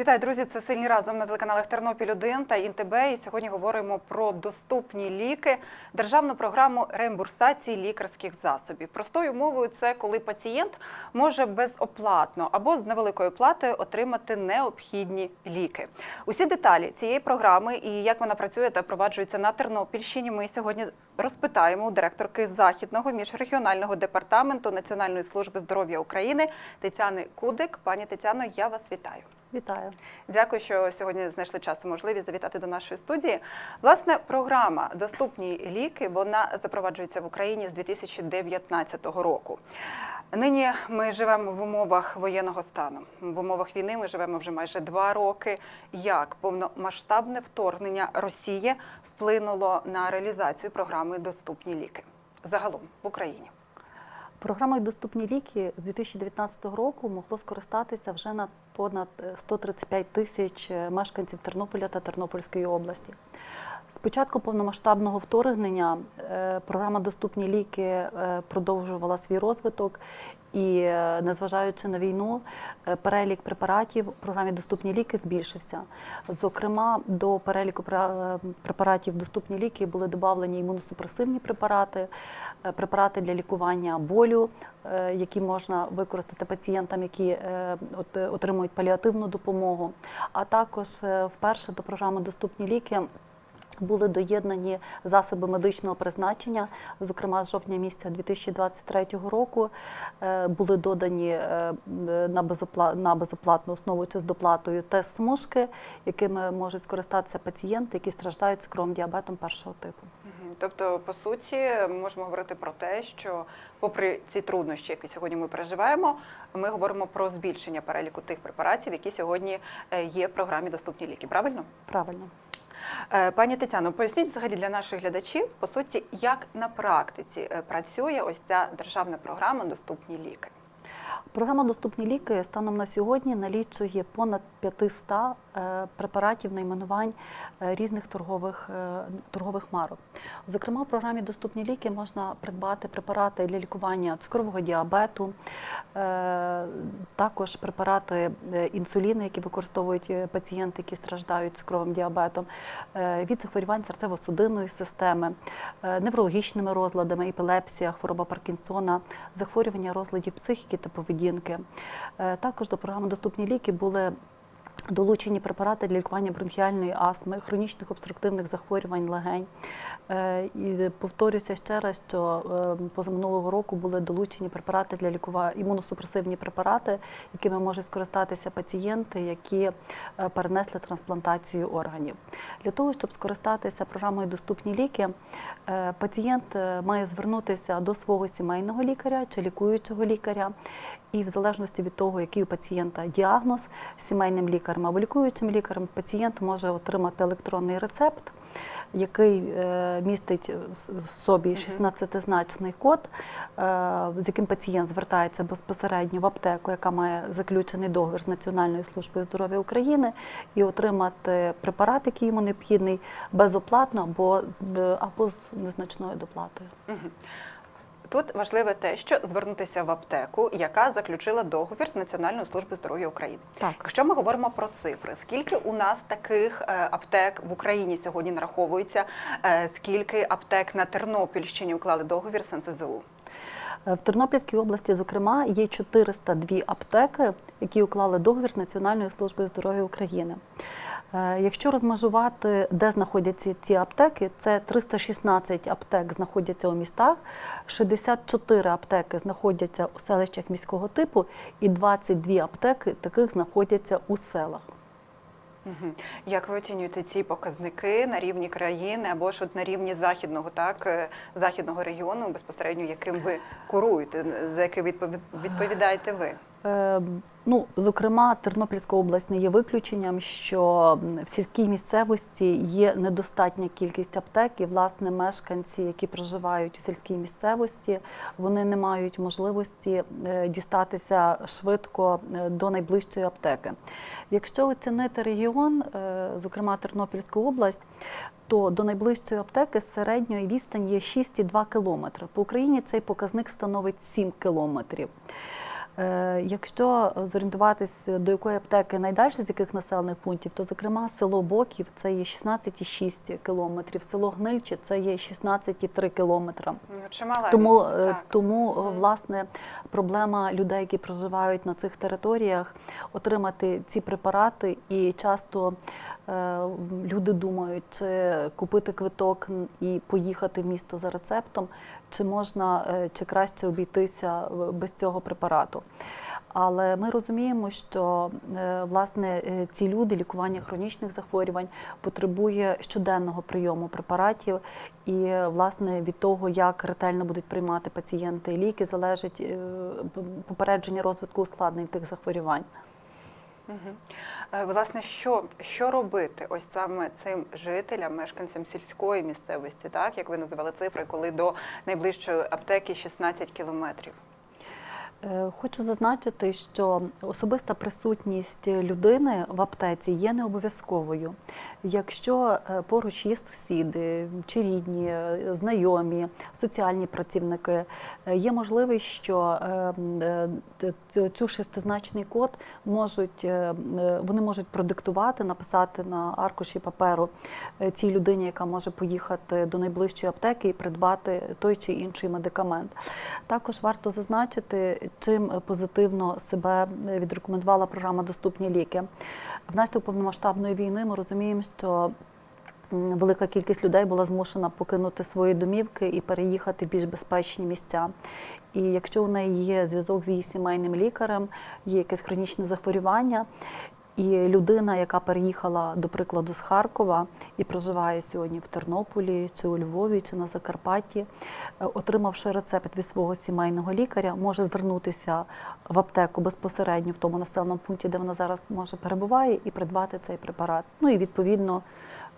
Вітаю, друзі! Це сильні разом на телеканалах Тернопіль 1 та ІНТБ. І сьогодні говоримо про доступні ліки, державну програму реімбурсації лікарських засобів. Простою мовою, це коли пацієнт може безоплатно або з невеликою платою отримати необхідні ліки. Усі деталі цієї програми і як вона працює та впроваджується на Тернопільщині. Ми сьогодні розпитаємо у директорки західного міжрегіонального департаменту Національної служби здоров'я України Тетяни Кудик. Пані Тетяно, я вас вітаю. Вітаю. Дякую, що сьогодні знайшли час і можливість завітати до нашої студії. Власне, програма Доступні ліки вона запроваджується в Україні з 2019 року. Нині ми живемо в умовах воєнного стану. В умовах війни ми живемо вже майже два роки. Як повномасштабне вторгнення Росії вплинуло на реалізацію програми Доступні ліки загалом в Україні? Програмою Доступні ліки з 2019 року могло скористатися вже на понад 135 тисяч мешканців Тернополя та Тернопільської області. З початку повномасштабного вторгнення е, програма Доступні ліки е, продовжувала свій розвиток, і е, незважаючи на війну, перелік препаратів у програмі Доступні ліки збільшився. Зокрема, до переліку препаратів Доступні ліки були додавлені імуносупресивні препарати, препарати для лікування болю, які можна використати пацієнтам, які отримують паліативну допомогу. А також вперше до програми Доступні ліки. Були доєднані засоби медичного призначення, зокрема з жовтня місяця 2023 року е, були додані е, на безопла- на безоплатну основу чи з доплатою тест-смужки, якими можуть скористатися пацієнти, які страждають цукровим діабетом першого типу. Тобто, по суті, ми можемо говорити про те, що, попри ці труднощі, які сьогодні ми переживаємо, ми говоримо про збільшення переліку тих препаратів, які сьогодні е, є в програмі Доступні ліки. Правильно? Правильно. Е, Пані Тетяно, поясніть взагалі для наших глядачів, по суті, як на практиці е, працює ось ця державна програма Доступні ліки. Програма Доступні ліки станом на сьогодні налічує понад 500 е, препаратів найменувань е, різних торгових, е, торгових марок. Зокрема, в програмі Доступні ліки можна придбати препарати для лікування цукрового діабету, е, також препарати е, інсуліну, які використовують е, пацієнти, які страждають цукровим діабетом, е, від захворювань серцево-судинної системи, е, неврологічними розладами, епілепсія, хвороба Паркінсона, захворювання розладів психіки та поведінки. Е, Також до програми Доступні ліки були Долучені препарати для лікування бронхіальної астми, хронічних обструктивних захворювань легень. Е, І повторюся ще раз, що е, позаминулого року були долучені препарати для лікування імуносупресивні препарати, якими можуть скористатися пацієнти, які е, перенесли трансплантацію органів. Для того, щоб скористатися програмою Доступні ліки, пацієнт має звернутися до свого сімейного лікаря чи лікуючого лікаря. І в залежності від того, який у пацієнта діагноз сімейним лікарем або лікуючим лікарем, пацієнт може отримати електронний рецепт, який е, містить в собі 16-значний код, е, з яким пацієнт звертається безпосередньо в аптеку, яка має заключений договір з Національною службою здоров'я України, і отримати препарат, який йому необхідний, безоплатно або з або з незначною доплатою. Тут важливе те, що звернутися в аптеку, яка заключила договір з Національною службою здоров'я України. Так. Якщо ми говоримо про цифри, скільки у нас таких е, аптек в Україні сьогодні нараховується, е, скільки аптек на Тернопільщині уклали договір з НСЗУ? Е, В Тернопільській області, зокрема, є 402 аптеки, які уклали договір з Національною службою здоров'я України. Е, Якщо розмежувати, де знаходяться ці аптеки, це 316 аптек знаходяться у містах, 64 аптеки знаходяться у селищах міського типу, і 22 аптеки таких знаходяться у селах. Як ви оцінюєте ці показники на рівні країни або ж от на рівні західного, так е, західного регіону, безпосередньо яким ви куруєте, за який відпові- відповідаєте ви? Е, Ну, зокрема, Тернопільська область не є виключенням, що в сільській місцевості є недостатня кількість аптек, і власне мешканці, які проживають у сільській місцевості, вони не мають можливості е, дістатися швидко е, до найближчої аптеки. Якщо оцінити регіон, зокрема Тернопільську область, то до найближчої аптеки середньої відстань є 6,2 кілометри. По Україні цей показник становить 7 кілометрів. Е, Якщо зорієнтуватись, до якої аптеки найдальше з яких населених пунктів, то зокрема село Боків це є 16,6 кілометрів, село Гнильче це є 16,3 кілометра. Ну, Чимала Тому, е, так. тому е, власне проблема людей, які проживають на цих територіях, отримати ці препарати, і часто люди думають, чи купити квиток і поїхати в місто за рецептом, чи можна, е, чи краще обійтися е, без цього препарату. Але ми розуміємо, що е, власне ці люди лікування хронічних захворювань потребує щоденного прийому препаратів, і власне від того, як ретельно будуть приймати пацієнти ліки, залежить попередження розвитку ускладнень тих захворювань. Е, Власне, що, що робити ось саме цим жителям, мешканцям сільської місцевості, так як ви називали цифри, коли до найближчої аптеки 16 кілометрів? Е, Хочу зазначити, що особиста присутність людини в аптеці є не обов'язковою. Якщо е, поруч є сусіди, чи рідні, е, знайомі, соціальні працівники, є можливість, що цю шестизначний код можуть вони можуть продиктувати, написати на аркуші паперу цій людині, яка може поїхати до найближчої аптеки і придбати той чи інший медикамент. Також варто зазначити, чим позитивно себе відрекомендувала програма Доступні ліки. Внаслідок повномасштабної війни ми розуміємо, що велика кількість людей була змушена покинути свої домівки і переїхати в більш безпечні місця. І якщо у неї є зв'язок з її сімейним лікарем, є якесь хронічне захворювання. І людина, яка переїхала, до прикладу, з Харкова і проживає сьогодні в Тернополі, чи у Львові, чи на Закарпатті, е, отримавши рецепт від свого сімейного лікаря, може звернутися в аптеку безпосередньо в тому населеному пункті, де вона зараз може перебуває, і придбати цей препарат. Ну і відповідно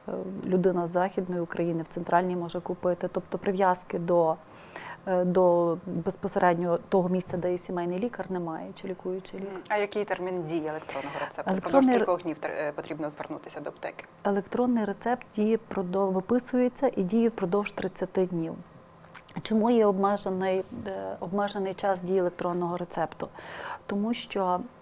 е, людина з Західної України в центральній може купити. Тобто прив'язки до, до безпосередньо того місця, де є сімейний лікар, немає, чи лікуючий лікар. А який термін дії електронного рецепту? Електронний Впродовж ре- кількох днів е, потрібно звернутися до аптеки? Електронний рецепт діє продов... виписується і діє впродовж 30 днів. Чому є обмежений, е, обмежений час дії електронного рецепту? Тому що е,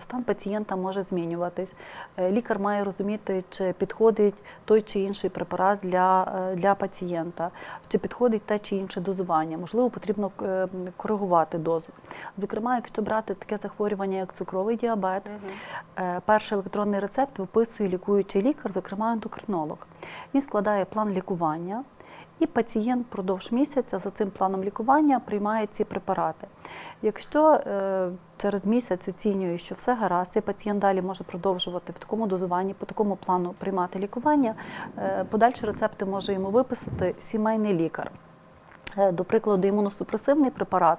стан пацієнта може змінюватись. Е, Лікар має розуміти, чи підходить той чи інший препарат для, е, для пацієнта, чи підходить те чи інше дозування. Можливо, потрібно е, коригувати дозу. Зокрема, якщо брати таке захворювання, як цукровий діабет, Е, Перший електронний рецепт виписує лікуючий лікар, зокрема ендокринолог. Він складає план лікування, і пацієнт впродовж місяця за цим планом лікування приймає ці препарати. Якщо е, через місяць оцінює, що все гаразд, цей пацієнт далі може продовжувати в такому дозуванні, по такому плану приймати лікування, е, подальші рецепти може йому виписати сімейний лікар. Е, До прикладу, імуносупресивний препарат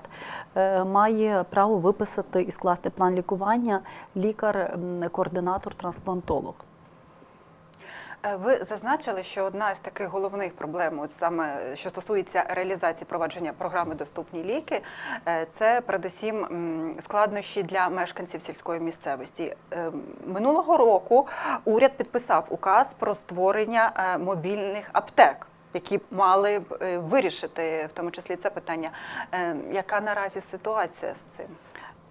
має право виписати і скласти план лікування лікар-координатор трансплантолог. Е, Ви зазначили, що одна з таких головних проблем, от саме що стосується реалізації провадження програми Доступні ліки, е, це передусім складнощі для мешканців сільської місцевості. Е, Минулого року уряд підписав указ про створення е, мобільних аптек. Які б мали б е, вирішити в тому числі це питання. Е, Яка наразі ситуація з цим?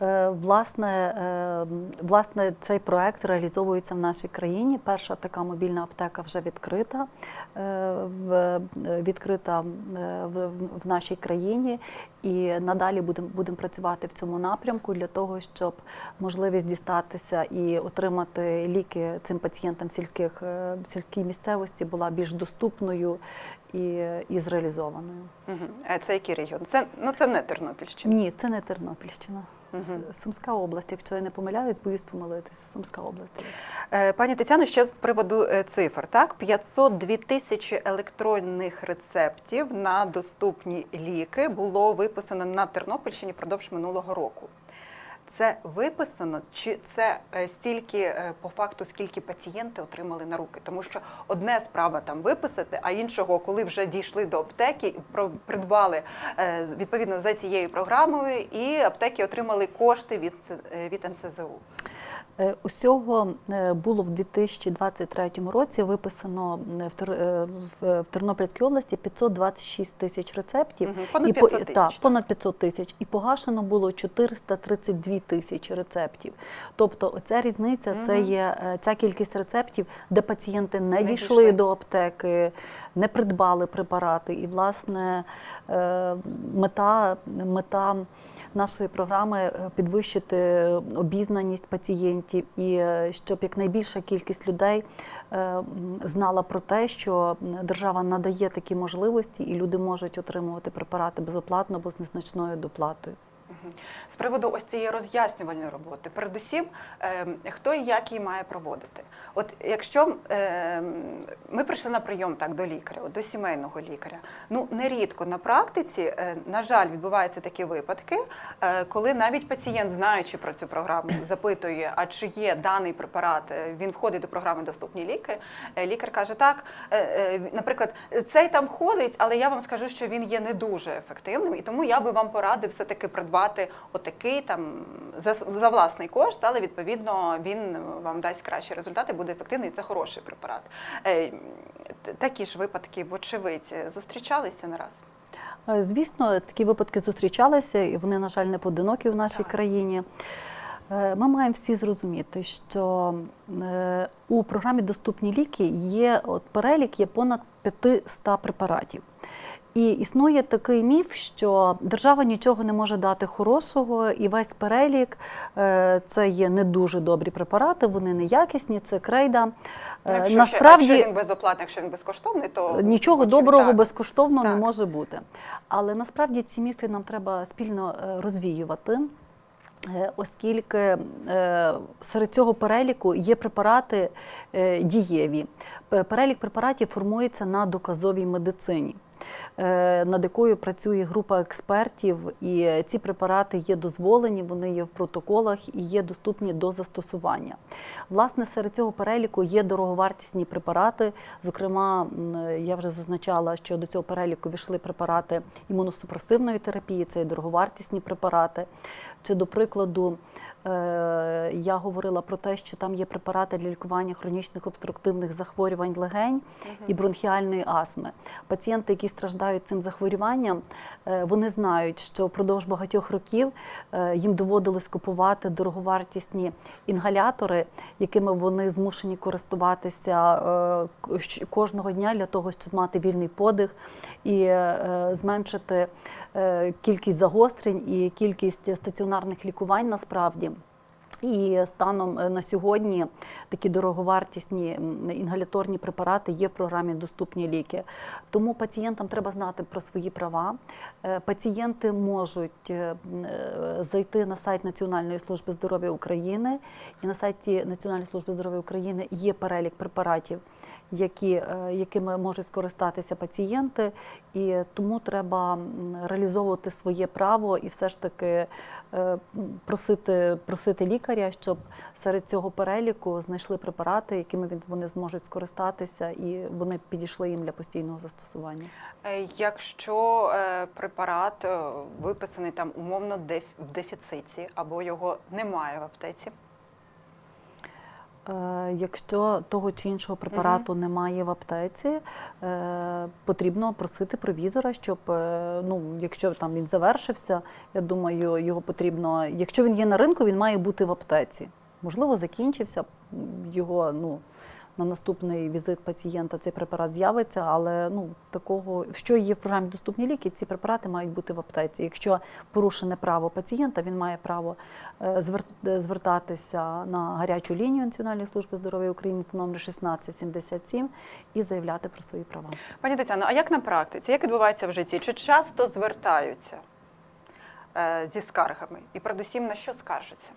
Е, Власне, е, власне, цей проект реалізовується в нашій країні. Перша така мобільна аптека вже відкрита, е, відкрита в, нашій країні. І надалі будемо будемо працювати в цьому напрямку для того, щоб можливість дістатися і отримати ліки цим пацієнтам в сільських в сільській місцевості була більш доступною і, і зреалізованою. Мгм. Е, Це який регіон? Це ну це не Тернопільщина. Ні, це не Тернопільщина. Мгм. Сумська область, якщо я не помиляюсь, боюсь помилитися. Сумська область. Е, Пані Тетяно, ще з приводу е, цифр. Так, 502 тисячі електронних рецептів на доступні ліки було виписано на Тернопільщині впродовж минулого року. Це виписано, чи це е, стільки е, по факту, скільки пацієнти отримали на руки? Тому що одне справа там виписати, а іншого, коли вже дійшли до аптеки, і придбали е, відповідно за цією програмою, і аптеки отримали кошти від від НСЗУ. Е, Усього е, було в 2023 році виписано е, в Тер- в- в Тернопільській області 526 тисяч рецептів. Мгм, понад І по- 500 тисяч, та, так. понад 500 тисяч. І погашено було 432 тисячі рецептів. Тобто оця різниця, це є ця кількість рецептів, де пацієнти не, Не дійшли дійшли. до аптеки, не придбали препарати. І, власне, е, мета, мета нашої програми е, підвищити обізнаність пацієнтів і е, щоб якнайбільша кількість людей знала про те, що держава надає такі можливості, і люди можуть отримувати препарати безоплатно або з незначною доплатою. З приводу ось цієї роз'яснювальної роботи, передусім, е, хто і як її має проводити. От якщо е, ми прийшли на прийом так до лікаря, до сімейного лікаря, ну нерідко на практиці, е, на жаль, відбуваються такі випадки, е, коли навіть пацієнт, знаючи про цю програму, запитує, а чи є даний препарат, е, він входить до програми Доступні ліки. Лікар каже, так, наприклад, цей там входить, але я вам скажу, що він є не дуже ефективним, і тому я би вам порадив все-таки придбати отакий там за, за власний кошт, але відповідно він вам дасть кращі результати, буде ефективний, це хороший препарат. Е, Такі ж випадки, вочевидь, зустрічалися не раз. Е, Звісно, такі випадки зустрічалися, і вони, на жаль, не поодинокі в нашій Так. країні. Е, Ми маємо всі зрозуміти, що у програмі Доступні ліки є от перелік є понад 500 препаратів. І існує такий міф, що держава нічого не може дати хорошого, і весь перелік е, це є не дуже добрі препарати, вони неякісні, це крейда. Е, Якщо, Насправді якщо він безоплатний, якщо він безкоштовний, то Нічого доброго так. безкоштовно не може бути. Але насправді ці міфи нам треба спільно е, розвіювати. е, Оскільки е, серед цього переліку є препарати е, дієві. Перелік препаратів формується на доказовій медицині, е, над якою працює група експертів, і е, ці препарати є дозволені, вони є в протоколах і є доступні до застосування. Власне, серед цього переліку є дороговартісні препарати. Зокрема, я вже зазначала, що до цього переліку війшли препарати імуносупресивної терапії, це і дороговартісні препарати. Чи, до прикладу, е, я говорила про те, що там є препарати для лікування хронічних обструктивних захворювань легень і бронхіальної астми. Пацієнти, які страждають цим захворюванням, е, вони знають, що впродовж багатьох років е, їм доводилось купувати дороговартісні інгалятори, якими вони змушені користуватися е, кожного дня для того, щоб мати вільний подих і е, зменшити е, кількість загострень і кількість стаціонарних лікувань насправді. І станом е, на сьогодні такі дороговартісні інгаляторні препарати є в програмі Доступні ліки. Тому пацієнтам треба знати про свої права. Е, Пацієнти можуть е, зайти на сайт Національної служби здоров'я України, і на сайті Національної служби здоров'я України є перелік препаратів, які, е, якими можуть скористатися пацієнти, і тому треба реалізовувати своє право і все ж таки е, просити, просити лікаря, щоб серед цього переліку знайшли препарати, якими вони зможуть скористатися, і вони підійшли їм для постійного застосування. Е, Якщо препарат виписаний там умовно в дефіциті або його немає в аптеці, Якщо того чи іншого препарату немає в аптеці, е, потрібно просити провізора, щоб е, ну, якщо там він завершився, я думаю, його потрібно. Якщо він є на ринку, він має бути в аптеці. Можливо, закінчився його ну. На наступний візит пацієнта цей препарат з'явиться, але ну такого, що є в програмі доступні ліки, ці препарати мають бути в аптеці. Якщо порушене право пацієнта, він має право е, е, звертатися на гарячу лінію Національної служби здоров'я України за номер 1677 і заявляти про свої права. Пані Тетяно, а як на практиці? Як відбувається в житті? Чи часто звертаються е, зі скаргами? І передусім на що скаржаться?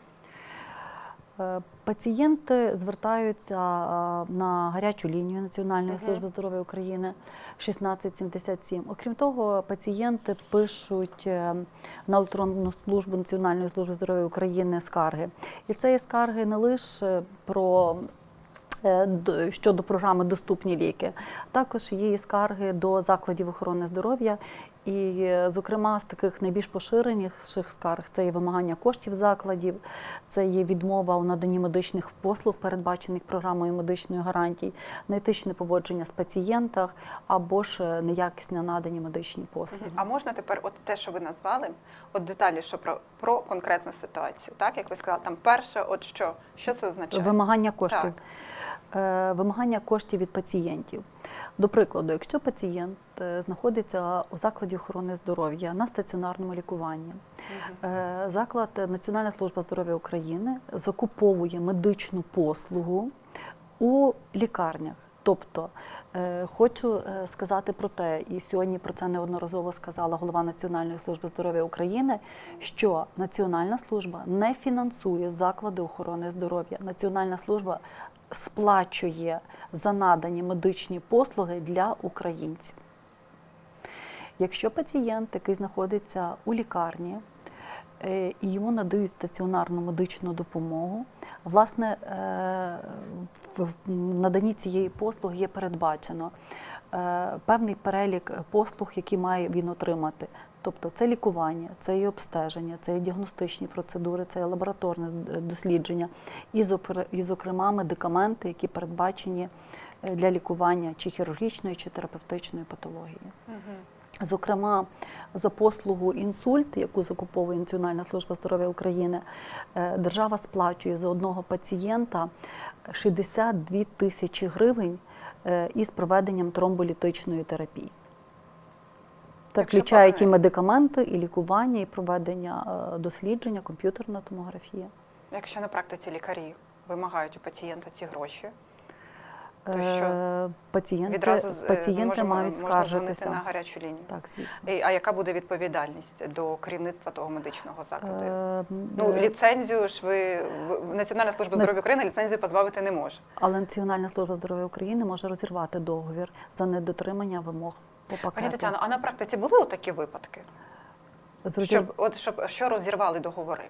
Е, Пацієнти звертаються е, на гарячу лінію Національної Мгм. служби здоров'я України 1677. Окрім того, пацієнти пишуть е, на електронну службу Національної служби здоров'я України скарги. І це є скарги не лише про щодо програми Доступні ліки. Також є і скарги до закладів охорони здоров'я І, зокрема, з таких найбільш поширеніших скарг це є вимагання коштів закладів, це є відмова у наданні медичних послуг, передбачених програмою медичної гарантії, неетичне поводження з пацієнтами або ж е, неякісне надані медичні послуги. А можна тепер, от те, що ви назвали, от детальніше про, про конкретну ситуацію, так як ви сказали, там перше, от що, що це означає? Вимагання коштів. Так. Е, Вимагання коштів від пацієнтів. До прикладу, якщо пацієнт е, знаходиться у закладі охорони здоров'я на стаціонарному лікуванні, е, заклад Національна служба здоров'я України закуповує медичну послугу у лікарнях. Тобто е, хочу е, сказати про те, і сьогодні про це неодноразово сказала голова Національної служби здоров'я України, що Національна служба не фінансує заклади охорони здоров'я. Національна служба сплачує за надані медичні послуги для українців. Якщо пацієнт, який знаходиться у лікарні, е, і йому надають стаціонарну медичну допомогу, власне, е, в наданні цієї послуги є передбачено е, певний перелік послуг, які має він отримати. Тобто це лікування, це і обстеження, це і діагностичні процедури, це і лабораторне е, дослідження, і, зокрема, медикаменти, які передбачені для лікування чи хірургічної, чи терапевтичної патології. Зокрема, за послугу інсульт, яку закуповує Національна служба здоров'я України, е, держава сплачує за одного пацієнта 62 тисячі гривень е, із проведенням тромболітичної терапії. Це включають і медикаменти, і лікування, і проведення е, дослідження, комп'ютерна томографія. Якщо на практиці лікарі вимагають у пацієнта ці гроші, То Е, що? Пацієнти, відразу е, пацієнти можемо, мають можна скаржитися. на гарячу лінію. Так, звісно. І- А яка буде відповідальність до керівництва того медичного закладу? Е, Ну, е, ліцензію ж ви Національна служба здоров'я України ліцензію позбавити не може. Але Національна служба здоров'я України може розірвати договір за недотримання вимог по пакету. Пані Тетяно, а на практиці були такі випадки? З Щоб от щоб що розірвали договори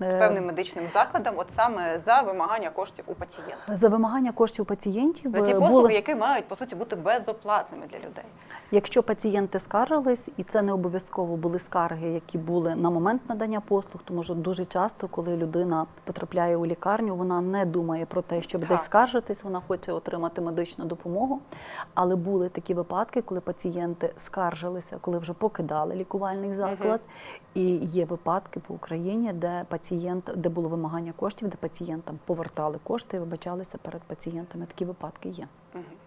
з Е, певним медичним закладом, от саме за вимагання коштів у пацієнта? За вимагання коштів у пацієнтів За ті е, послуги, були, які мають по суті бути безоплатними для людей. Якщо пацієнти скаржились, і це не обов'язково були скарги, які були на момент надання послуг, тому що дуже часто, коли людина потрапляє у лікарню, вона не думає про те, щоб Так. десь скаржитись, вона хоче отримати медичну допомогу. Але були такі випадки, коли пацієнти скаржилися, коли вже покидали лікувальний заклад. І є випадки по Україні, де пацієнт, де було вимагання коштів, де пацієнтам повертали кошти і вибачалися перед пацієнтами. Такі випадки є.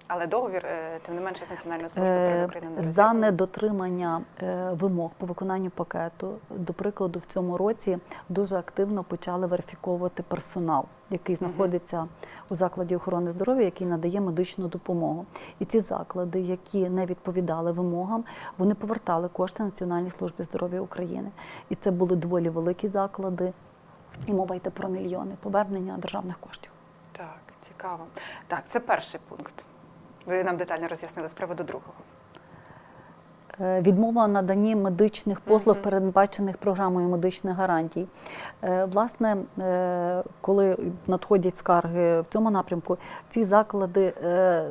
Але договір, е, тим не менше, з Національною службою Е, України не За недотримання е, вимог по виконанню пакету, до прикладу, в цьому році дуже активно почали верифіковувати персонал, який знаходиться у закладі охорони здоров'я, який надає медичну допомогу. І ці заклади, які не відповідали вимогам, вони повертали кошти Національній службі здоров'я України. І це були доволі великі заклади. І мова йде про мільйони повернення державних коштів. Так, цікаво. Так, це перший пункт. Ви нам детально роз'яснили з приводу другого. Е, Відмова наданні медичних послуг, передбачених програмою медичних гарантій. Е, Власне, е, коли надходять скарги в цьому напрямку, ці заклади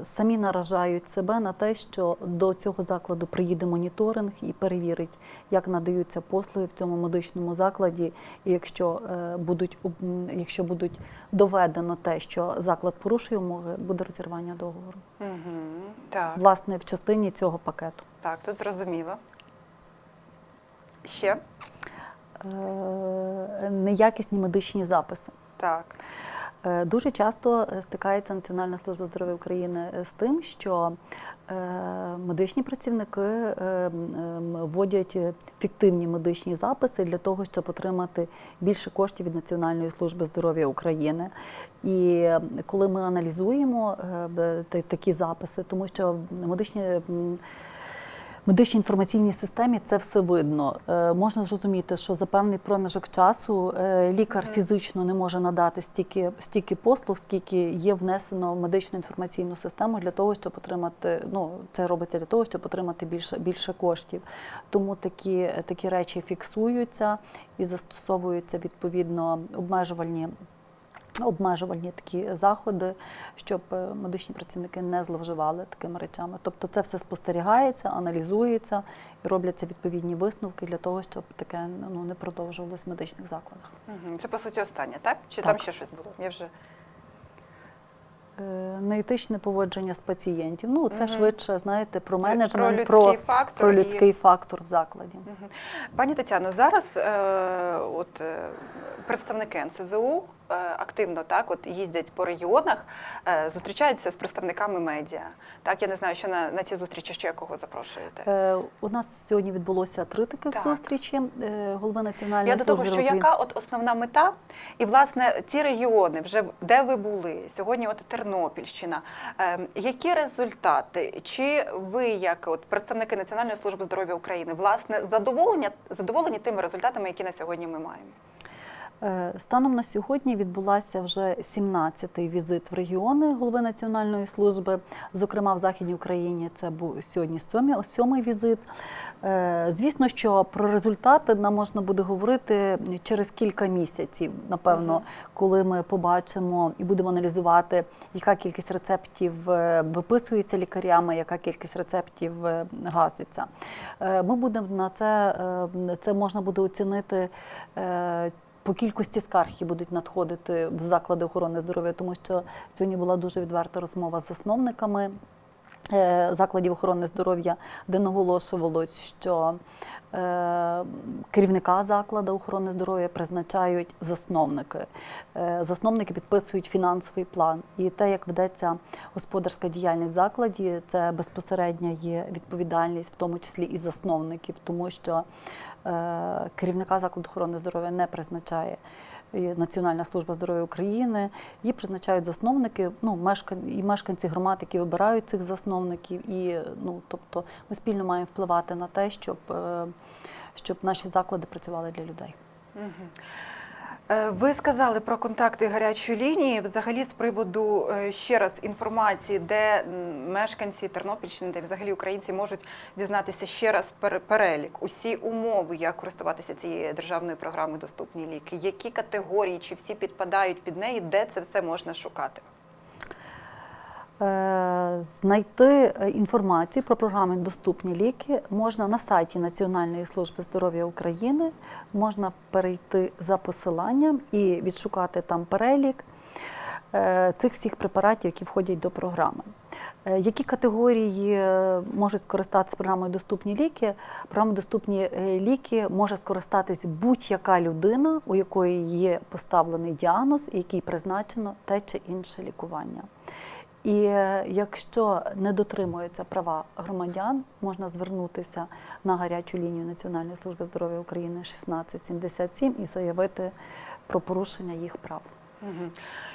самі наражають себе на те, що до цього закладу приїде моніторинг і перевірить, як надаються послуги в цьому медичному закладі. І якщо будуть якщо будуть доведено те, що заклад порушує умови, буде розірвання договору. Угу. Так, Власне, в частині цього пакету. Так, тут зрозуміло. Ще? Е, неякісні медичні записи. Так. Е, Дуже часто е, стикається Національна служба здоров'я України е, з тим, що е, медичні працівники е, ем, вводять е, фіктивні медичні записи для того, щоб отримати більше коштів від Національної служби здоров'я України. І е, коли ми аналізуємо е, такі записи, тому що медичні медичній інформаційній системі це все видно. Е, можна зрозуміти, що за певний проміжок часу е, лікар фізично не може надати стільки, стільки послуг, скільки є внесено в медичну інформаційну систему для того, щоб отримати. Ну це робиться для того, щоб отримати більше більше коштів. Тому такі, такі речі фіксуються і застосовуються відповідно обмежувальні. Обмежувальні такі заходи, щоб е, медичні працівники не зловживали такими речами. Тобто це все спостерігається, аналізується і робляться відповідні висновки для того, щоб таке ну, не продовжувалось в медичних закладах. Це по суті останнє, так? Чи Так. там ще щось було? Я вже Е, Неетичне поводження з пацієнтів. Ну, це Мгм. швидше, знаєте, про Про менеджмент, людський про, фактор про і- людський фактор в закладі. Мгм. Пані Тетяно, зараз е, от, е, представники НСЗУ активно так, от, їздять по регіонах, е, зустрічаються з представниками медіа. Так, я не знаю, що на, на ці зустрічі ще кого запрошуєте. Е, У нас сьогодні відбулося три таких Так. зустрічі. Е, Голови національної Я до того, що яка от основна мета, і власне ті регіони, вже де ви були сьогодні, от Тернопільщина. Е, які результати? Чи ви, як от представники Національної служби здоров'я України, власне задоволені, задоволені тими результатами, які на сьогодні ми маємо? Е, Станом на сьогодні відбулася вже 17-й візит в регіони голови національної служби. Зокрема, в Західній Україні це був сьогодні сьомий, візит. Е, Звісно, що про результати нам можна буде говорити через кілька місяців, напевно, коли ми побачимо і будемо аналізувати, яка кількість рецептів е, виписується лікарями, яка кількість рецептів гаситься. Ми будемо на це, це можна буде оцінити. По кількості скарг, які будуть надходити в заклади охорони здоров'я, тому що сьогодні була дуже відверта розмова з засновниками закладів охорони здоров'я, де наголошувалось, що е, керівника закладу охорони здоров'я призначають засновники. Е, Засновники підписують фінансовий план. І те, як ведеться господарська діяльність закладі, це безпосередня є відповідальність, в тому числі і засновників, тому що е, керівника закладу охорони здоров'я не призначає і Національна служба здоров'я України. Її призначають засновники, ну мешкан... і мешканці громад, які вибирають цих засновників. І ну тобто ми спільно маємо впливати на те, щоб, е, щоб наші заклади працювали для людей. Мгм. Е, Ви сказали про контакти гарячої лінії. Взагалі, з приводу е, ще раз інформації, де мешканці Тернопільщини, де взагалі українці можуть дізнатися ще раз пер- перелік, усі умови, як користуватися цією державною програмою Доступні ліки, які категорії, чи всі підпадають під неї, де це все можна шукати? Е, Знайти е, інформацію про програми Доступні ліки можна на сайті Національної служби здоров'я України. Можна перейти за посиланням і відшукати там перелік е, цих всіх препаратів, які входять до програми. Які категорії можуть скористатися програмою Доступні ліки? Програмою Доступні ліки може скористатись будь-яка людина, у якої є поставлений діагноз, і якій призначено те чи інше лікування. І е, якщо не дотримуються права громадян, можна звернутися на гарячу лінію Національної служби здоров'я України 1677 і заявити про порушення їх прав.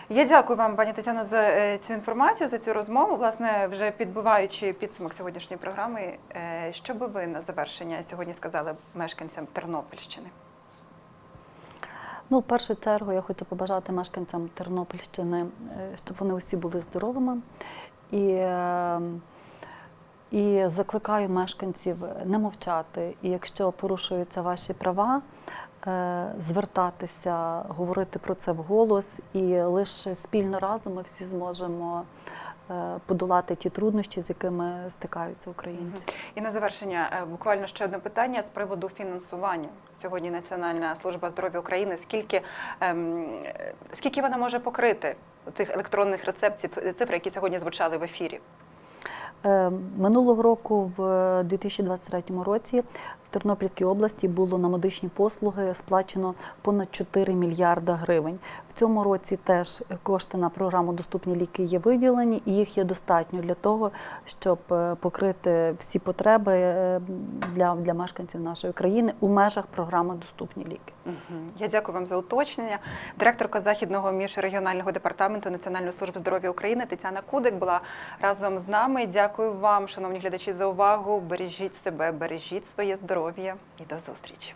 Я дякую вам, пані Тетяно, за е, цю інформацію, за цю розмову. Власне, вже підбиваючи підсумок сьогоднішньої програми, е, що би ви на завершення сьогодні сказали мешканцям Тернопільщини? Ну, в першу чергу я хочу побажати мешканцям Тернопільщини, е, щоб вони усі були здоровими. І, е, і закликаю мешканців не мовчати. І якщо порушуються ваші права, е, звертатися, говорити про це вголос, і лише спільно разом ми всі зможемо подолати ті труднощі, з якими стикаються українці. І на завершення е, буквально ще одне питання з приводу фінансування. Сьогодні Національна служба здоров'я України. Скільки, ем, е, скільки вона може покрити тих електронних рецептів, е, цифри, які сьогодні звучали в ефірі? Е, Минулого року, в 2023 році, Тернопільській області було на медичні послуги сплачено понад 4 мільярда гривень. В цьому році теж кошти на програму Доступні ліки є виділені, і їх є достатньо для того, щоб е, покрити всі потреби е, для, для мешканців нашої країни у межах програми Доступні ліки. Я дякую вам за уточнення. Директорка західного міжрегіонального департаменту Національної служби здоров'я України Тетяна Кудик була разом з нами. Дякую вам, шановні глядачі, за увагу. Бережіть себе, бережіть своє здоров'я і до зустрічі.